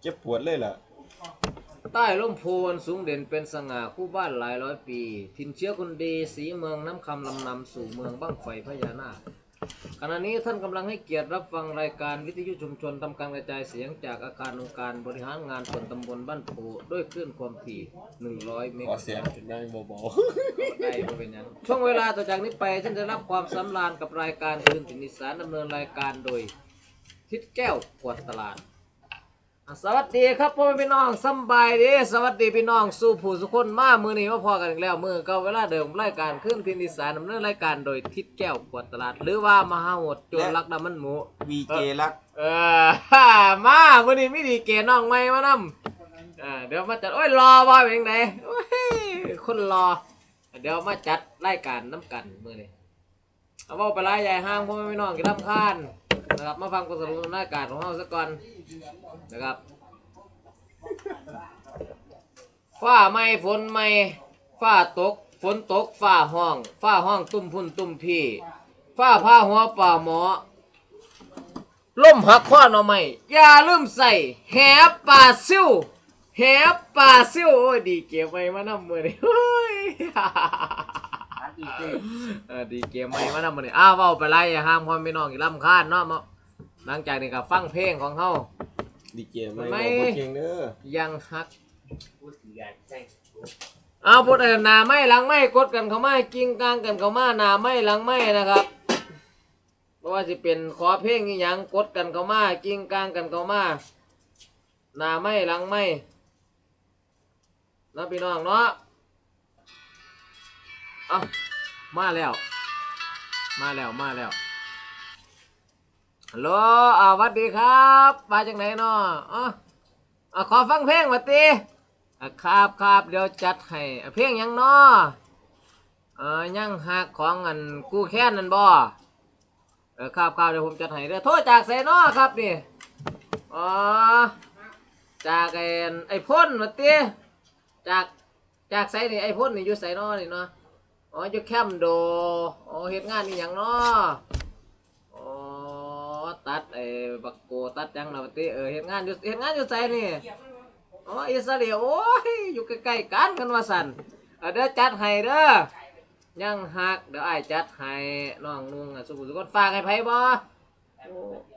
เจ็บปวดเลยล่ะ ใต้ร่มโพนสูงเด่นเป็นสง่าคู่บ้านหลายร้อยปี ถิ่นเชื้อคนดีสีเมืองน้ำคำลำนำสู่เมืองบ้างไฟพญานาคขณะนี้ท่านกำลังให้เกียรติรับฟังรายการวิทยุชุมชนทำการกระจายเสียงจากอาคารองค์การบริหารงานส่วนตำบลบ้านโพด้วยคลื่นความถี่ 100 เมขอกะเสียงไจุดนั้นเบาได้บ่เป็นหยังช่วงเวลาต่อจากนี้ไปท่านจะรับความสำราญกับรายการคืนถิ่นอีสานดำเนินรายการโดย ทิศแก้วกวดตลาดอะ สวัสดีครับพ่อแม่พี่น้องสำบายดีสวัสดีพี่น้องสู่ผู้สุคนมามือนี้มาพอกันอีกแล้วมือก็เวลาเดิมรายการขึ้นทินอีสานดำเนินรายการโดยทิศแก้วกวดตลาด หรือว่ามหาโหดโจรลักดำมันหมูๆวีเจรัก เออมามือนี้ไม่ดีเกน้องไม่มานำอ่าเดี๋ยวมาจัดโอ้ยรอว่าเป็นไงโอ้ยคนรอ เดี๋ยวมาจัดรายการน้ำกันมือนี้เอาเว่าไปไล่ใหญ่ห้างพ่อแม่พี่น้องกินน้ำข้าน นะครับ มาฟังกุศลรายการของเราสักก่อนนะครับฟ้าไม่ฝนไม่ฟ้าตก ฝนตกฟ้าห้องฟ้าห้องตุ้มพุ่นตุ้มพี่ฟ้าผ้าหัวป่าหมอล่มหักข้อหน่อไม่อย่าลืมใส่แหป่าซิ่วแหป่าซิ่วโอ้ยดีเก็บไว้มานำมือนี่ เฮ้ยเออดีเกมใหม่มานำมือนี่อ้าวเว้าไปไล่ห้ามพ่อพี่น้องอีกลำคาญเนาะมาหลังจากนี้ก็ฟังเพลงของเฮา ดีเจไม่ไม่ บอกบ่เก่งเด้อยังฮักเอาพูดเออหนาไม่หลังไม่กดกันเขามากิ้งกลางกันเขามาหนาไม่หลังไม่นะครับเพราะว่าสิเป็นขอเพลงนี่ยังกดกันเขามากิ้งกลางกันเขามาหนาไม่หลังไม่นะพี่น้องเนาะเอา มาแล้ว มาแล้ว มาแล้วฮัลโหลอ่าวัสดีครับมาจากไหนเนาะอ๋อะขอฟังเพลงมาตีอะครับครับเดี๋ยวจัดให้เพลงยังน้อเออยังหักของอันกูแค้นนั่นบ่เออครับครับเดี๋ยวผมจัดให้เด้อโทษจากไสน้อครับนี่อ๋อจากไอ้ไอ้พ่นมาตีจากจากไสนี่ไอ้พ่นนี่อยู่ไสน้อนี่เนาะ อ๋ออยู่แคมป์โดอ๋อเฮ็ดงานนี่หยังน้ออ๋อตัดไอ้บักโกตัดหยังล่ะมาตีเออเฮ็ดงานอยู่เฮ็ดงานอยู่ไสนี่อ๋ออิสราเอลโอ้ยอยู่ใกล้ๆกันกันว่าสันเอาเดี๋ยวจัดให้เด้อยังหักเดี๋ยวไอ้ายจัดให้น้องนุ่งอะสุขุสุขนฝากให้ไผบ่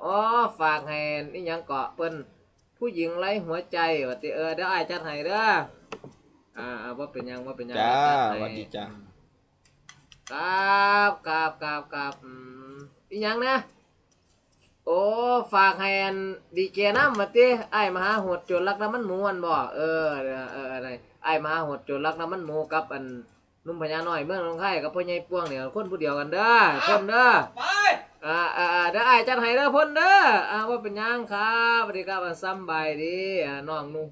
อ๋อฝากให้นี่ยังเกาะเปิ้นผู้หญิงไร้หัวใจว่าติเออเดี๋ยวไอ้ายจัดให้เด้ออ่าอ่าว่าเป็นหยังว่าเป็นหยังจ้าจัดสให้วัสดีจ้า ครับครับครับครับอืมอีหยังนะ โอ้ฝากให้อันดีเจน้ำมาติไอ้ายมหาโหดโจรลักน้ำมันหมูอันบ่เออเออเอออะไรไอ้ายมหาโหดโจรลักน้ำมันหมูกับอันนุ่มพญาน้อยเมืองหนองคายกับพ่อใหญ่ป้วงเนี่ยคนผู้เดียวกันเด้อคนเด้ออ่าอ่าอ่าเด้อไอ้ายจัดให้เด้อพ่นเด้ออ่าว่าเป็นหยังครับสวัสดีครับอ่าซ้ำบายดีอ่าน้องนุ่ง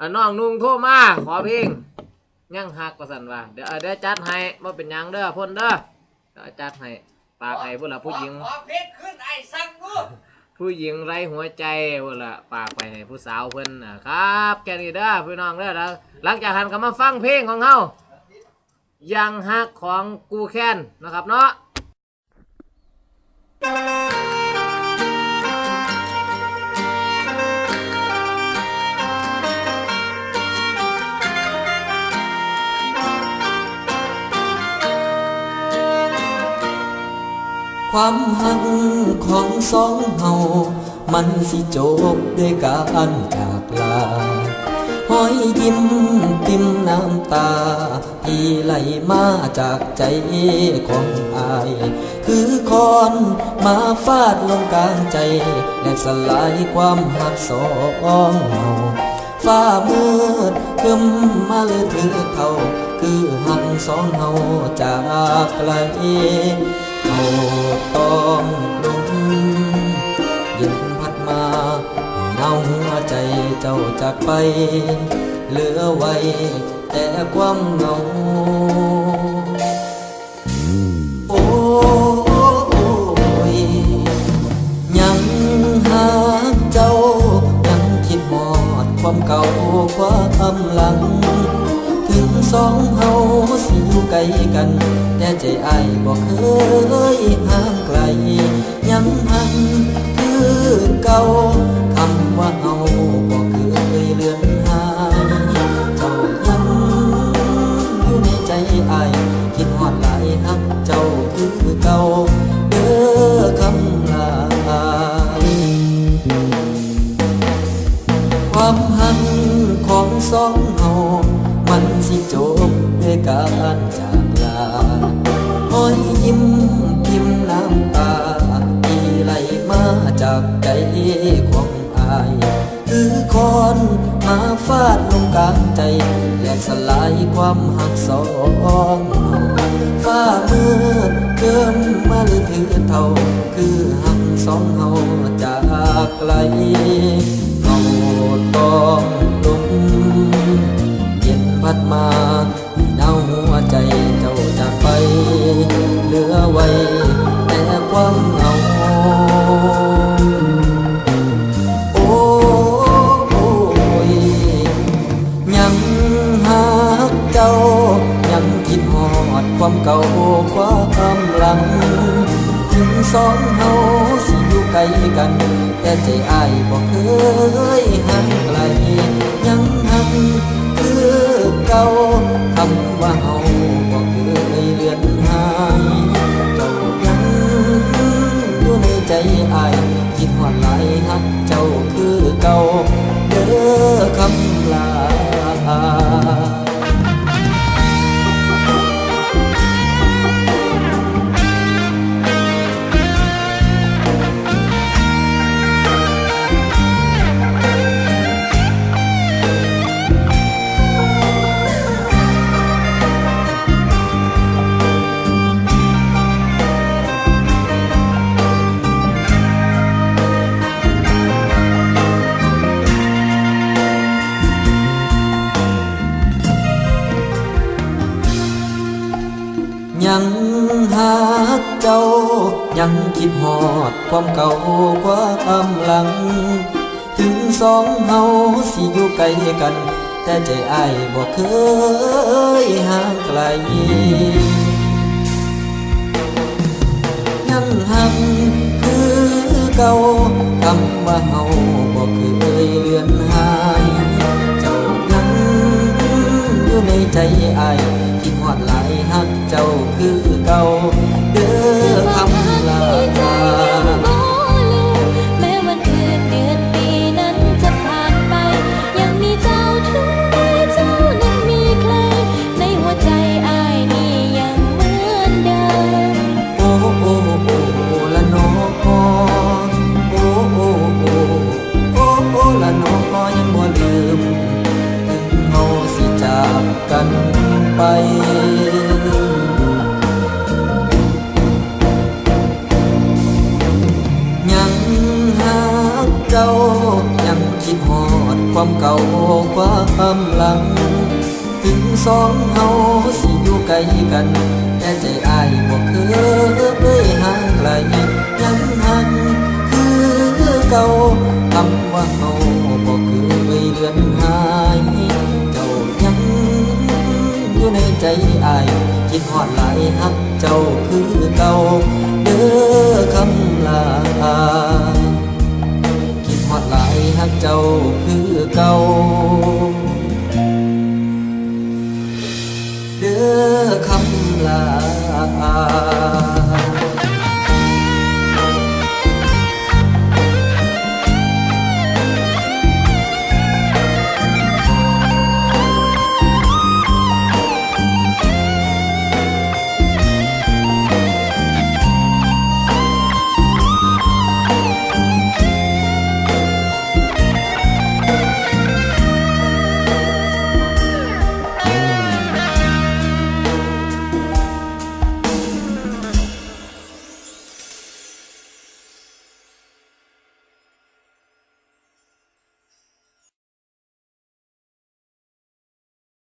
อ่าน้องนุ่งโทรมาขอเพลง ยังหักประสันว่าเดี๋ยวเดี๋ยวจัดให้ว่าเป็นหยังเด้อพ่นเด้อเดี๋ยวจัดให้ปากให้พวกละผู้หญิง ขอเพชรขึ้นไอ้สั่งกูผู้หญิงไร้หัวใจพวกละปากไปให้ผู้สาวเพิ่นน่ะครับแค่นี้เด้อพี่น้องเด้อแล้วหลังจากหันก็มาฟังเพลงของเฮายังหักของกูแค้นนะครับเนาะ ความหักของสองเฮามันสิจบด้วยการจากลาหอยยิ้มติมน้ำตา ที่ไหลมาจากใจของอาย คือคอนมาฟาดลงกลางใจ และสลายความหักสองเฮาฟ้ามืดคึมมาเลยถือเท่าคือหันสองเฮาจากไกล ต้องลงเย็นพัดมาเงาหัวใจเจ้าจากไป เหลือไว้แต่ความเหงาโอ้ยยังหาเจ้ายังคิดหอดความเก่าความหลัง สองเฮาสิอยู่ไกลกัน แต่ใจอ้ายบอกเคยห่างไกล ยังหันคือเก่า ยิ้มพิมพ์น้ำตาที่ไหลมาจากใจของอายคือคอนมาฟาดลงกลางใจ และสลายความหักสองฟ้ามืดเกิมมาหรือถือเท่าคือ กัน แต่ใจอายบอกเคยห่างไกล ยังคิดหอดความเก่าความหลัง ถึงสองเฮาสิอยู่ไกลกัน แต่ใจอายบอกเคยห่างไกล ยังหักคือเก่าคำว่าเฮาบอกเคยเลือนหายเจ้ายังอยู่ในใจอายคิดหอดหลายหักเจ้าคือเก่า ไปยังหักเจ้ายังคิดหอดความเก่าความหลัง ถึงสองเฮาสิอยู่ไกลกัน แต่ใจอายบ่เคยห่างไกลยังหักคือเก่า อยู่ในใจอายคิดหอดหลายฮักเจ้าคือเก่าเด้อคำ